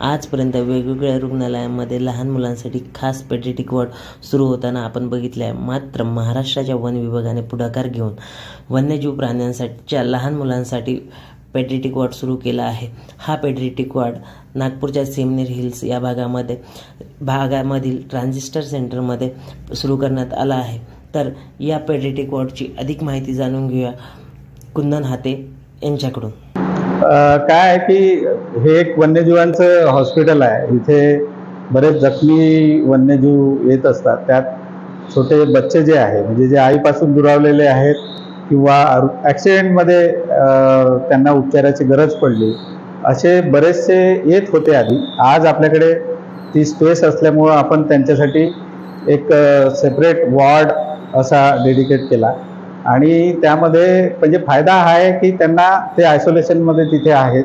आजपर्यंत वेगवेगळ्या रुग्णालयांमध्ये लहान मुलांसाठी खास पेडेटिक वॉर्ड सुरू होताना आपण बघितले आहे मात्र महाराष्ट्राच्या वन विभागाने पुढाकार घेऊन वन्यजीव प्राण्यांसाठीच्या लहान मुलांसाठी पेडेटिक वॉर्ड सुरू केला आहे. हा पेडेटिक वॉर्ड नागपूरच्या सिमनेर हिल्स या भागामध्ये भागामधील ट्रान्झिस्टर सेंटरमध्ये सुरू करण्यात आला आहे. तर या पेडेटिक वॉर्डची अधिक माहिती जाणून घेऊया कुंदन हाते यांच्याकडून. काय आहे की हे एक वन्यजीवांचं हॉस्पिटल आहे. इथे बरेच जखमी वन्यजीव येत असतात. त्यात छोटे बच्चे जे आहे म्हणजे जे आईपासून दुरावलेले आहेत किंवा ॲक्सिडेंटमध्ये त्यांना उपचाराची गरज पडली असे बरेचसे येत होते आधी. आज आपल्याकडे ती स्पेस असल्यामुळं आपण त्यांच्यासाठी एक सेपरेट वॉर्ड असा डेडिकेट केला. आणि त्यामध्ये म्हणजे फायदा हा आहे की त्यांना ते आयसोलेशनमध्ये तिथे आहेत.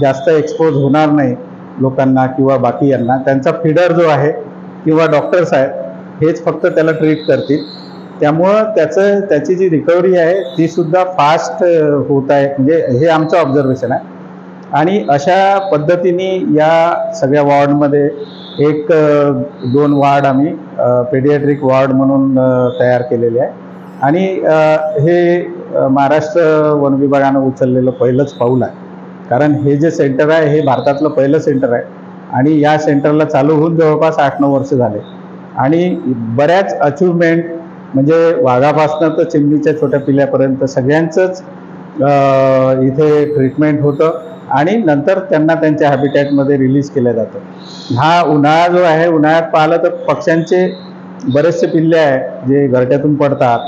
जास्त एक्सपोज होणार नाही लोकांना किंवा बाकी यांना. त्यांचा फिडर जो आहे किंवा डॉक्टर्स आहेत हेच फक्त त्याला ट्रीट करतील. त्यामुळं त्याचं त्याची जी रिकव्हरी आहे ती सुद्धा फास्ट होत आहे. म्हणजे हे आमचं ऑब्झर्वेशन आहे. आणि अशा पद्धतीने या सगळ्या वॉर्डमध्ये एक दोन वार्ड आम्ही पेडियाट्रिक वॉर्ड म्हणून तयार केलेले आहे. आणि हे महाराष्ट्र वन विभागानं उचललेलं पहिलंच पाऊल आहे. कारण हे जे सेंटर आहे हे भारतातलं पहिलं सेंटर आहे. आणि या सेंटरला चालू होऊन जवळपास आठ नऊ वर्ष झाले. आणि बऱ्याच अचिव्हमेंट म्हणजे वाघापासनं तर चिमणीच्या छोट्या पिल्यापर्यंत सगळ्यांचंच इथे ट्रीटमेंट होतं. आणि नंतर त्यांना त्यांच्या हॅबिटॅटमध्ये रिलीज केलं जातं. हा उन्हाळा जो आहे उन्हाळ्यात पाहिलं तर पक्ष्यांचे बरेचसे पिल्ले आहे जे घरट्यातून पडतात.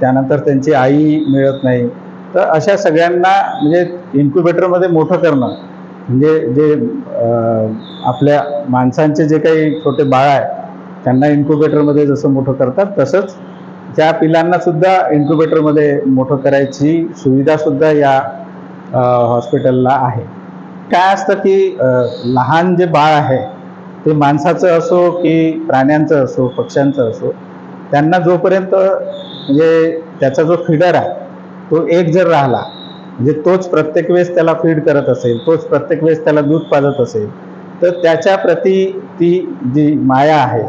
त्यानंतर त्यांची आई मिळत नाही. तर अशा सगळ्यांना म्हणजे इन्क्युबेटरमध्ये मोठं करणं म्हणजे जे आपल्या माणसांचे जे काही छोटे बाळ आहे त्यांना इन्क्युबेटरमध्ये जसं मोठं करतात तसंच त्या पिलांनासुद्धा इन्क्युबेटरमध्ये मोठं करायची सुविधासुद्धा या हॉस्पिटलला आहे. काय असतं की लहान जे बाळ आहे ते माणसाचं असो की प्राण्यांचं असो पक्ष्यांचं असो त्यांना जोपर्यंत म्हणजे त्याचा जो फिडर आहे तो एक जर राहिला म्हणजे तोच प्रत्येक वेळेस त्याला फीड करत असेल तोच प्रत्येक वेळेस त्याला दूध पाजत असेल तर त्याच्या प्रती ती जी माया आहे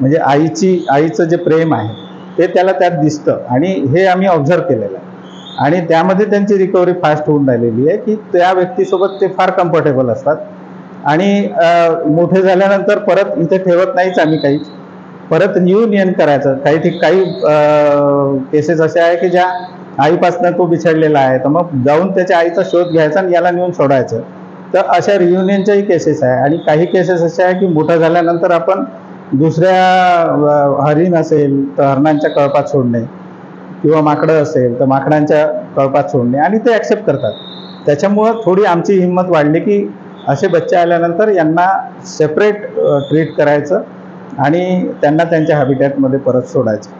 म्हणजे आईची आईचं जे प्रेम आहे ते त्याला त्यात दिसतं. आणि हे आम्ही ऑब्झर्व केलेलं आहे. आणि त्यामध्ये त्यांची रिकव्हरी फास्ट होऊन राहिलेली आहे की त्या व्यक्तीसोबत ते फार कम्फर्टेबल असतात. आणि मोठे झाल्यानंतर परत इथे ठेवत नाहीच आम्ही काहीच परत रियुनियन करायचं. काही ठीक काही केसेस असे आहे की ज्या आईपासनं तो बिछडलेला आहे. तर मग जाऊन त्याच्या आईचा शोध घ्यायचा आणि याला नेऊन सोडायचं. तर अशा रियुनियनच्याही केसेस आहे. आणि काही केसेस असे आहे की मोठं झाल्यानंतर आपण दुसऱ्या हरिण असेल तर हरणांच्या कळपात सोडणे. किंवा माकडं असेल तर माकडांच्या कळपात सोडणे. आणि ते ॲक्सेप्ट करतात. त्याच्यामुळं थोडी आमची हिंमत वाढली की असे बच्चे आल्यानंतर यांना सेपरेट ट्रीट करायचं आणि त्यांना त्यांच्या हॅबिटॅटमध्ये परत सोडायचं.